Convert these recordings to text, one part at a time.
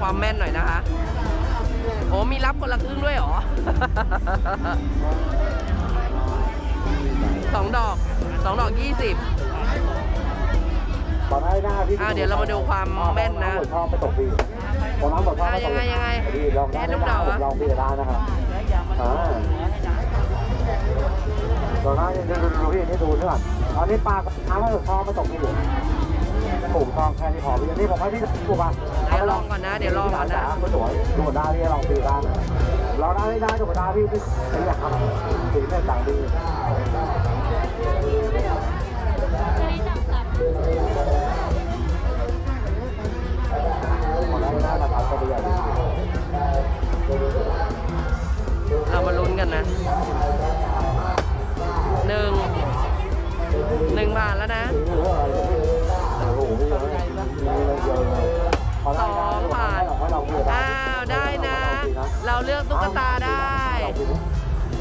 ความแม่นหน่อยนะคะ โอ้มีรับคนละครึ่งด้วยเหรอ สองดอกสองดอกยี่สิบตอนให้หน้าพี่อะเดี๋ยวเรามาดูความแม่นนะหมดช่องไปตกพี่ตอนน้ำหมดช่องไปตกอะยังไงยังไงพี่ลองได้แอดลูกดอกผมลองพี่ได้นะครับอ่าตอนนั้นดูดูดูพี่นี่ดูเนื่อนตอนนี้ปลาน้ำหมดช่องไปตกพี่อยู่ ปลูกช่องแค่นี้พอพี่นี่ผมให้พี่ปลูกอะเดี๋ยวลองก่อนนะ เดี๋ยวลองก่อนนะสวยดูได้พี่ลองพี่ได้นะลองได้ไม่ได้ดูได้พี่พี่ไม่อยากทำสีเนี่ยต่างดีได้ไม่ได้นะครับก็ดีอย่างนี้เรามาลุ้นกันนะหนึ่งหนึ่งบาทแล้วนะ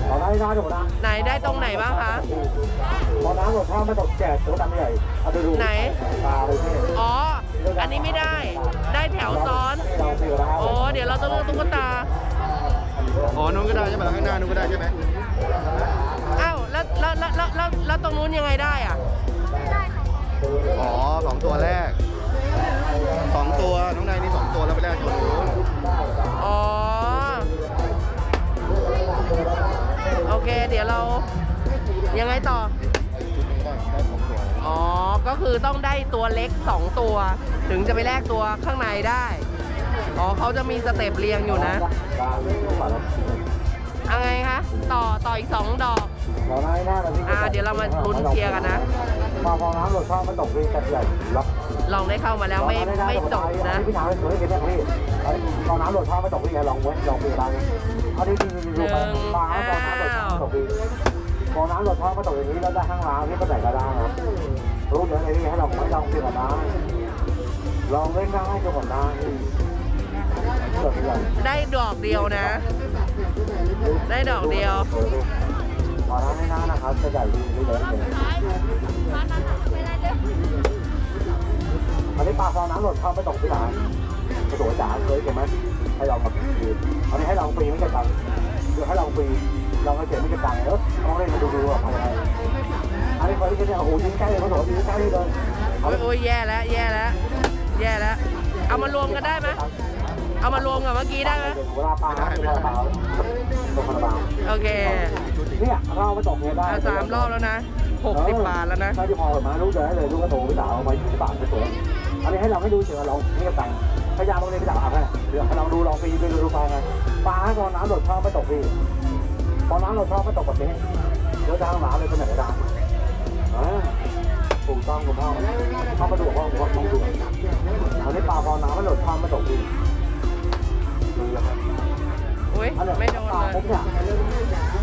ขอได้ได้ถูกนะไหนได้ตรงไหนบ้างคะพอน้ำหมดท่อไม่ตกแจกตัวดำใหญ่เอาดูดูไหนตาเลยพี่อ๋อ อันนี้ไม่ได้ ได้แถวซ้อน เราเสียแล้วโอ้เดี๋ยวเราต้องเลือกตุ๊กตา อ๋อนู้นก็ได้ใช่ไหมข้างหน้านู้นก็ได้ใช่ไหมอ้าว แล้วแล้วแล้วแล้วแล้วแล้วตรงนู้นยังไงได้อะ อ๋อสองตัวแร ต่อชุดนี้ได้ได้สองตัวอ๋อ ก็คือต้องได้ตัวเล็ก 2 ตัว ถึงจะไปแลกตัวข้างในได้ อ๋อเขาจะมีสเต็ปเรียงอยู่นะเอาไงคะ ต่อต่ออีก 2 ดอกเราได้หน้าเราพี่อ่า เดี๋ยวเรามาลุ้นเชียร์กันนะ พอพอน้ำหมดท่อไม่ตกพี่กันใหญ่ล็อกลองได้เข้ามาแล้วไม่ไม่จบนะพี่ถามเลยสวยเกินเนี่ยพี่ตอนน้ำหลดท่อไม่ตกพี่ไงลองเว้นลองปีบ้างเอาดีดีดีดูไปปลาตอนน้ำหลดท่อไม่ตกพี่ พองน้ำหลดท่อไม่ตกอย่างนี้แล้วได้ข้างล่างพี่ก็ไหนก็ได้างครับรู้เยอะไอ้นี่ให้ลองไม่ลองเปลี่ยนกันได้ลองเล่นได้จนกว่าได้เกิดอะไรได้ดอกเดียวนะ ได้ดอกเดียวพอน้ำไม่น่านะครับจะใหญ่ดีเลยอันนี้ปลาฟองน้ำหลดท่อไม่ตกที่ไหนกระโดดจ๋าเคยเห็นไหมให้ลองกับอันนี้ให้ลองปีไม่เก็บตังค์คือให้ลองปี ลองให้เก็บไม่เก็บตังค์เออลองเล่นมาดูดูว่าทำอะไรอันนี้คนที่เนี่ยโอ้โหยิงใกล้เลยเขาบอกยิงใกล้เลยโอ้ยโอ้ยแย่แล้วแย่แล้วแย่แล้วเอามารวมกันได้ไหมเอามารวมกับเมื่อกี้ได้ไหมเวลาปลาเวลาปลาตกคาราบาวโอเคเนี่ยเราไปตกเนี่ยได้อะสามรอบแล้วนะหกสิบบาทแล้วนะถ้าจะพอมารู้เลยเลยลูกกระโถไปด่าเอาไปยี่สิบบาทไปตัวอันนี้ให้เราให้ดูเฉยเราไม่กระตังพยายามลองเรียนไปด่าเอาแค่เดี๋ยวเราดูลองปีไปดูปลาไงปลาให้พอน้ำหลดท่อไม่ตกพี่ พอน้ำเราชอบก็ตกแบบนี้เดี๋ยวจะหมาเลยเป็นไหนได้อ่าถูกต้องคุณพ่อเข้ามาดูว่าผมต้องดูอันนี้ปลาพอน้ำมันหลดท่อไม่ตกดีดูแล้วครับอุ้ยไม่โดนเลย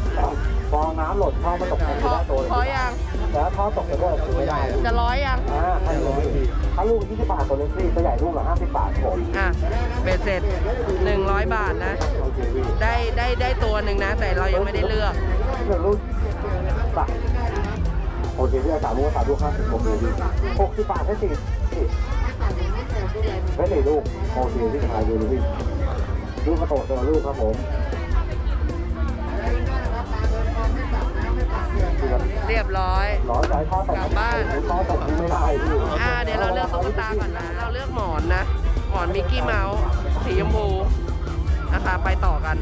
พอน้ำหลดท่อไม่ตกพคืออได้ตัวเลยพอยังแต่ถ้าท่อตกจะได้คือไม่ได้จะร้อยยังอ่าให้เลยถ้าลูกยี่สิบบาทตัวเล็กพี่ตัวใหญ่ลูกละห้าสิบบาทผมอะเบ็ดเสร็จหนึ่งร้อยบาทนะโอเคพี่ได้ได้ได้ตัวหนึ่งนะ แต่เรายังไม่ได้เลือกเรื่องลูกบาทโอเคพี่เอาสามลูกสามลูกห้าสิบโอเคพี่หกสิบบาทแค่สี่สี่แค่สี่ลูกโอเคพี่ขายดูเลยพี่ลูกกระโตดตัวลูกครับผม กลับบ้านท่อตกไม่ได้พี่อ่าเดี๋ยวเราเลือกตุ๊กตาก่อนนะ เราเลือกหมอนนะ หมอนมิกกี้เมาส์สีชมพูนะคะไปต่อกัน